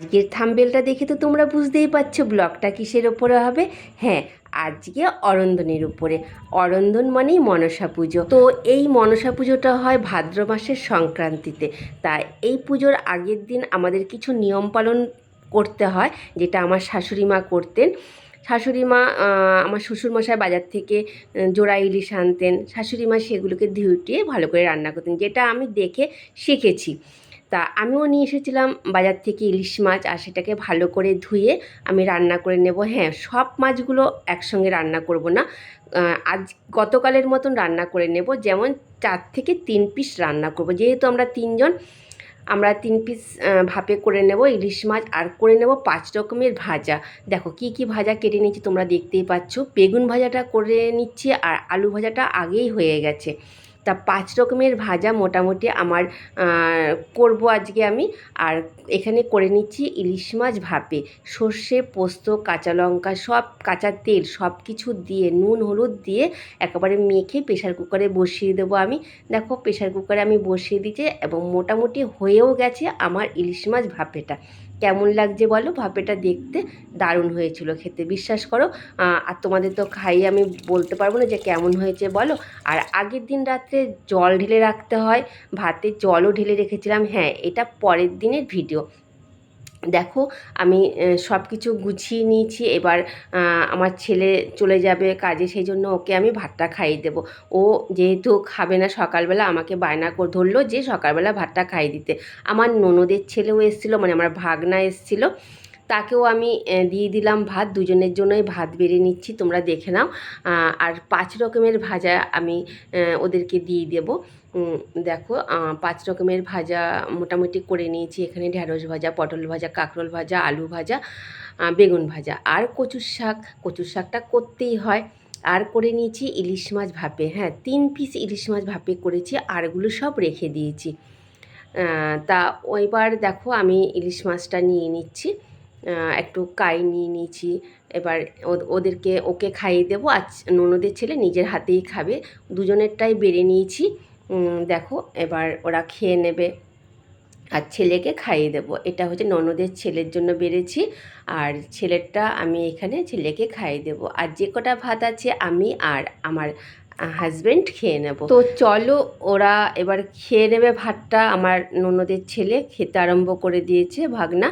আজকের থাম্বেলটা দেখে তো তোমরা বুঝতেই পারছ ব্লগটা কিসের ওপরে হবে। হ্যাঁ আজকে অরন্দনের উপরে। অরন্দন মানেই মনসা পুজো। তো এই মনসা পুজোটা হয় ভাদ্র মাসের সংক্রান্তিতে। তাই এই পুজোর আগের দিন আমাদের কিছু নিয়ম পালন করতে হয়, যেটা আমার শাশুড়ি মা করতেন। শাশুড়ি মা আমার শ্বশুরমশাই বাজার থেকে জোড়া ইলিশ আনতেন। শাশুড়ি মা সেগুলোকে ধুয়ে ভালো করে রান্না করতেন, যেটা আমি দেখে শিখেছি। তা আমিও নিয়ে এসেছিলাম বাজার থেকে ইলিশ মাছ আর সেটাকে ভালো করে ধুয়ে আমি রান্না করে নেব। হ্যাঁ সব মাছগুলো একসঙ্গে রান্না করব না। আজ গতকালের মতন রান্না করে নেব। যেমন চার থেকে তিন পিস রান্না করব। যেহেতু আমরা তিনজন, আমরা তিন পিস ভাপে করে নেব ইলিশ মাছ আর করে নেব পাঁচ রকমের ভাজা। দেখো কি কি ভাজা কেটে নিচ্ছি তোমরা দেখতেই পাচ্ছ। বেগুন ভাজাটা করে নিচ্ছি আর আলু ভাজাটা আগেই হয়ে গেছে। তা পাঁচ রকমের ভাজা মোটামুটি আমার করব আজকে আমি। আর এখানে করে নিচ্ছি ইলিশ মাছ ভাপে। সর্ষে, পোস্ত, কাঁচা লঙ্কা, সব কাঁচা তেল, সব কিছু দিয়ে, নুন, হলুদ দিয়ে একেবারে মেখে প্রেশার কুকারে বসিয়ে দেবো আমি। দেখো প্রেশার কুকারে আমি বসিয়ে দিয়েছি এবং মোটামুটি হয়েও গেছে আমার ইলিশ মাছ ভাপেটা। কেমন লাগছে বলো? ভাপেটা দেখতে দারুণ হয়েছিল খেতে, বিশ্বাস করো। আর তোমাদের তো খাইয়ে আমি বলতে পারব না যে কেমন হয়েছে বলো? আর আগের দিন রাত্রে জল ঢেলে রাখতে হয়, ভাতে জলও ঢেলে রেখেছিলাম হ্যাঁ এটা পরের দিনের ভিডিও দেখো, আমি সব কিছু গুছিয়ে নিয়েছি, এবার আমার ছেলে চলে যাবে কাজে, সেই জন্য ওকে আমি ভাতটা খাইয়ে দেবো। ও যেহেতু খাবে না সকালবেলা, আমাকে বায়না করে, ধরলো যে সকালবেলা ভাতটা খাইয়ে দিতে। আমার ননদের ছেলেও এসেছিল মানে আমার ভাগনা এসেছিল। তাকেও আমি দিয়ে দিলাম ভাত। দুজনের জন্যই ভাত বেড়ে নিচ্ছি, তোমরা দেখে নাও। আর পাঁচ রকমের ভাজা আমি ওদেরকে দিয়ে দেবো। দেখো পাঁচ রকমের ভাজা মোটামুটি করে নিয়েছি। এখানে ঢ্যাঁড়স ভাজা, পটল ভাজা, কাঁকরোল ভাজা, আলু ভাজা বেগুন ভাজা। আর কচুর শাক, কচুর শাকটা করতেই হয়। আর করে নিয়েছি ইলিশ মাছ ভাপে। হ্যাঁ তিন পিস ইলিশ মাছ ভাপে করেছি, আরগুলো সব রেখে দিয়েছি। তা ওইবার দেখো আমি ইলিশ মাছটা নিয়ে নিচ্ছি। একটু কাই নিয়ে নিয়েছি। এবার ওদেরকে ওকে খাইয়ে দেবো। আর ননদের ছেলে নিজের হাতেই খাবে। দুজনেরটাই বেড়ে নিয়েছি। দেখো, এবার ওরা খেয়ে নেবে। আর ছেলেকে খাইয়ে দেবো। এটা হচ্ছে ননদের ছেলের জন্য বেড়েছি। আর ছেলেরটা আমি এখানে ছেলেকে খাইয়ে দেবো। আর যে কটা ভাত আছে আমি আর আমার হাজব্যান্ড খেয়ে নেব। তো চলো, ওরা এবার খেয়ে নেবে ভাতটা। আমার ননদের ছেলে খেতে আরম্ভ করে দিয়েছে ভাগনা।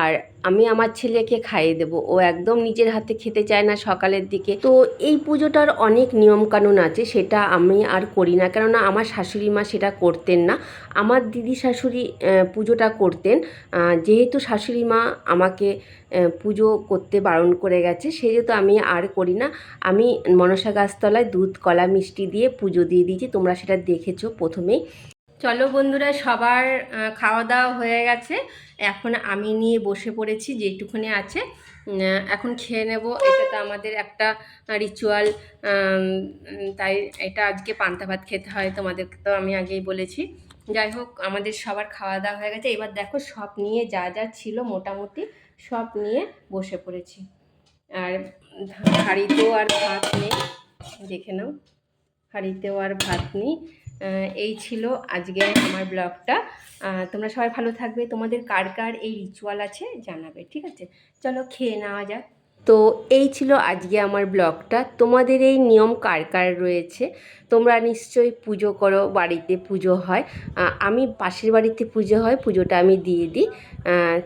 আর আমি আমার ছেলেকে খাইয়ে দেবো। ও একদম নিজের হাতে খেতে চায় না সকালের দিকে। তো এই পুজোটার অনেক নিয়মকানুন আছে, সেটা আমি আর করি না। কেননা আমার শাশুড়ি মা সেটা করতেন না। আমার দিদি শাশুড়ি পুজোটা করতেন। যেহেতু শাশুড়ি মা আমাকে পুজো করতে বারণ করে গেছে, সেহেতু আমি আর করি না। আমি মনসা গাছতলায় দুধ, কলা, মিষ্টি দিয়ে পুজো দিয়ে দিয়েছি। তোমরা সেটা দেখেছ প্রথমেই। চলো বন্ধুরা, সবার খাওয়া দাওয়া হয়ে গেছে। এখন আমি নিয়ে বসে পড়েছি যেটুকুনি আছে। এখন খেয়ে নেব। এটা তো আমাদের একটা রিচুয়াল তাই এটা আজকে পান্তা ভাত খেতে হয় তোমাদেরকে তো আমি আগেই বলেছি। যাই হোক, আমাদের সবার খাওয়া দাওয়া হয়ে গেছে। এবার দেখো, সব নিয়ে যা যা ছিল মোটামুটি, সব নিয়ে বসে পড়েছি। আর হাঁড়িতেও আর ভাত নেই, দেখে নাও। হাঁড়িতেও আর ভাত নেই। এই ছিল আজকে আমার ব্লগটা। তোমরা সবাই ভালো থাকবে। তোমাদের কার কার এই রিচুয়াল আছে জানাবে, ঠিক আছে? চলো খেয়ে নেওয়া যাক। তো এই ছিল আজকে আমার ব্লগটা। তোমাদের এই নিয়ম কার কার রয়েছে? তোমরা নিশ্চয়ই পুজো করো, বাড়িতে পুজো হয়। আমি পাশের বাড়িতে পুজো হয়, পুজোটা আমি দিয়ে দিই।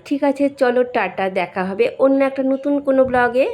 ঠিক আছে, চলো টাটা, দেখা হবে অন্য একটা নতুন কোনো ব্লগে।